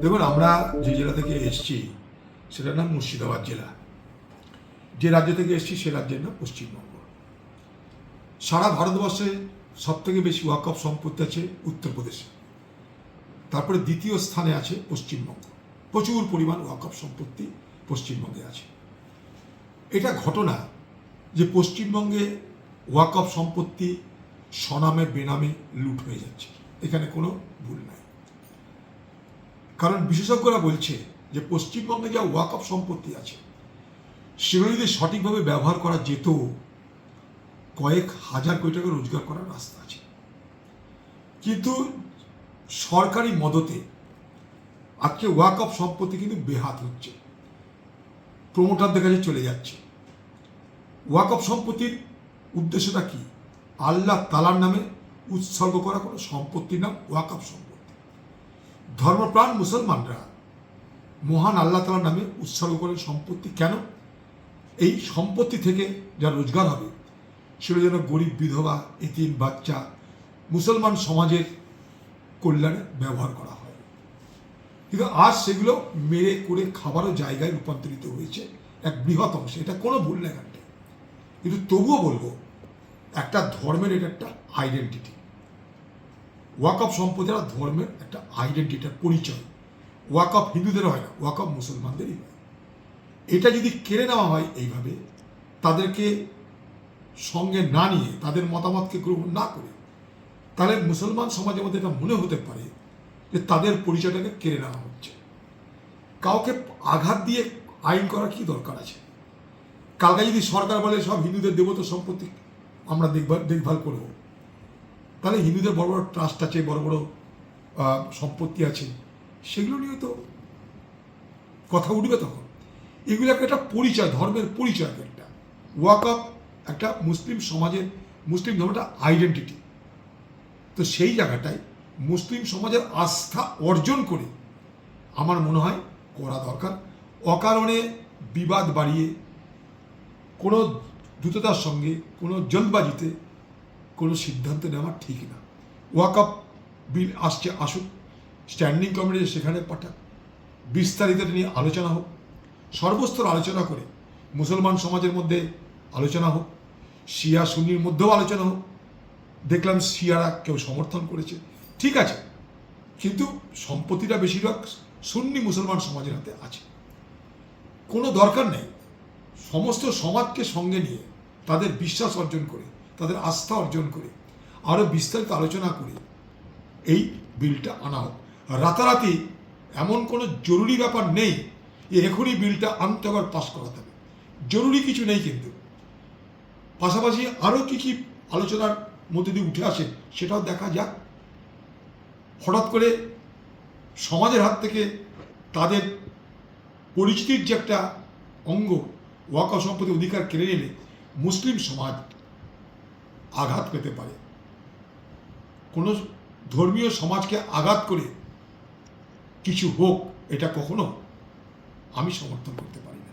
দেখুন, আমরা যে জেলা থেকে এসেছি, সেটার নাম মুর্শিদাবাদ জেলা। যে রাজ্য থেকে এসেছি, সে রাজ্যের নাম পশ্চিমবঙ্গ। সারা ভারতবর্ষে সব থেকে বেশি ওয়াকফ সম্পত্তি আছে উত্তরপ্রদেশে। তারপরে দ্বিতীয় স্থানে আছে পশ্চিমবঙ্গ। প্রচুর পরিমাণ ওয়াকফ সম্পত্তি পশ্চিমবঙ্গে আছে। এটা ঘটনা যে পশ্চিমবঙ্গে ওয়াকফ সম্পত্তি স্বনামে বেনামে লুট হয়ে যাচ্ছে। এখানে কোনো ভুল নাই। কারণ বিশেষজ্ঞরা বলছে যে পশ্চিমবঙ্গে যা ওয়াকফ সম্পত্তি আছে, সেগুলো যদি সঠিকভাবে ব্যবহার করা যেত, কয়েক হাজার কোটি টাকা রোজগার করার রাস্তা আছে। কিন্তু সরকারি মদতে আজকে ওয়াকফ সম্পত্তি কিন্তু বেহাত হচ্ছে। প্রমোটারদের কাছে চলে যাচ্ছে। ওয়াকফ সম্পত্তির উদ্দেশ্যটা কি? আল্লাহ তালার নামে উৎসর্গ করা কোনো সম্পত্তির নাম ওয়াকফ সম্পত্তি। ধর্মপ্রাণ মুসলমানরা মহান আল্লাহ তালার নামে উৎসর্গ করেন সম্পত্তি কেন? এই সম্পত্তি থেকে যা রোজগার হবে, সেটা যেন গরিব বিধবা, এতিম, বাচ্চা, মুসলমান সমাজের কল্যাণে ব্যবহার করা হয়। কিন্তু আজ সেগুলো মেরে করে খাবারও জায়গায় রূপান্তরিত হয়েছে, এক বৃহৎ অংশে। এটা কোনো ভুল নেই কিন্তু তবুও বলব, একটা ধর্মের এটা একটা আইডেন্টিটি ওয়াকফ একটা ধর্মের একটা আইডেন্টিটি একটা পরিচয়। ওয়াকফ হিন্দুদের হয় না ওয়াকফ মুসলমানদেরই হয়। এটা যদি কেড়ে নেওয়া হয় এইভাবে, তাদেরকে সঙ্গে না নিয়ে, তাদের মতামতকে গ্রহণ না করে, তাহলে মুসলমান সমাজের মধ্যে এটা মনে হতে পারে যে তাদের পরিচয়টাকে কেড়ে নেওয়া হচ্ছে। কাউকে আঘাত দিয়ে আইন করার কি দরকার আছে? কালকে যদি সরকার বলে সব হিন্দুদের দেবতা সম্পত্তি আমরা দেখভাল দেখভাল করব তাহলে হিন্দুদের বড় বড় ট্রাস্ট আছে, বড় বড় সম্পত্তি আছে। সেগুলো নিয়ে তো কথা উঠবে তখন। এগুলো একটা পরিচয়, ধর্মের পরিচয় একটা। ওয়াকআপ একটা মুসলিম সমাজের, মুসলিম ধর্মটা আইডেন্টিটি তো সেই জায়গাটায় মুসলিম সমাজের আস্থা অর্জন করে আমার মনে হয় করা দরকার। অকারণে বিবাদ বাড়িয়ে কোনো দ্রুততার সঙ্গে কোনো জলবাজিতে কোনো সিদ্ধান্ত নেওয়া ঠিক না। ওয়াকআপ বিল আসছে, আসুক। স্ট্যান্ডিং কমিটি সেখানে পাঠাক। বিস্তারিত নিয়ে আলোচনা হোক। সর্বস্তর আলোচনা করে মুসলমান সমাজের মধ্যে আলোচনা হোক। শিয়া সুন্নির মধ্যেও আলোচনা হোক। দেখলাম শিয়ারা কেউ সমর্থন করেছে। ঠিক আছে। কিন্তু সম্পত্তিটা বেশিরভাগ সুন্নি মুসলমান সমাজের হাতে আছে। কোনো দরকার নেই। সমস্ত সমাজকে সঙ্গে নিয়ে তাদের বিশ্বাস অর্জন করে তাদের আস্থা অর্জন করে। আরও বিস্তারিত আলোচনা করে। এই বিলটা আনা হোক। রাতারাতি এমন কোনো জরুরি ব্যাপার নেই। যে এখনই বিলটা আনতে আবার পাস করাতে হবে। জরুরি কিছু নেই কিন্তু। পাশাপাশি আরও কী কী আলোচনার মধ্যে দিয়ে উঠে আসে সেটাও দেখা যাক। হঠাৎ করে সমাজের হাত থেকে তাদের পরিচিতির যে একটা অঙ্গ ওয়াকা সম্পত্তি অধিকার কেড়ে নিলে মুসলিম সমাজ আঘাত পেতে পারে কোনো ধর্মীয় সমাজকে আঘাত করে কিছু হোক, এটা কখনো আমি সমর্থন করতে পারি না।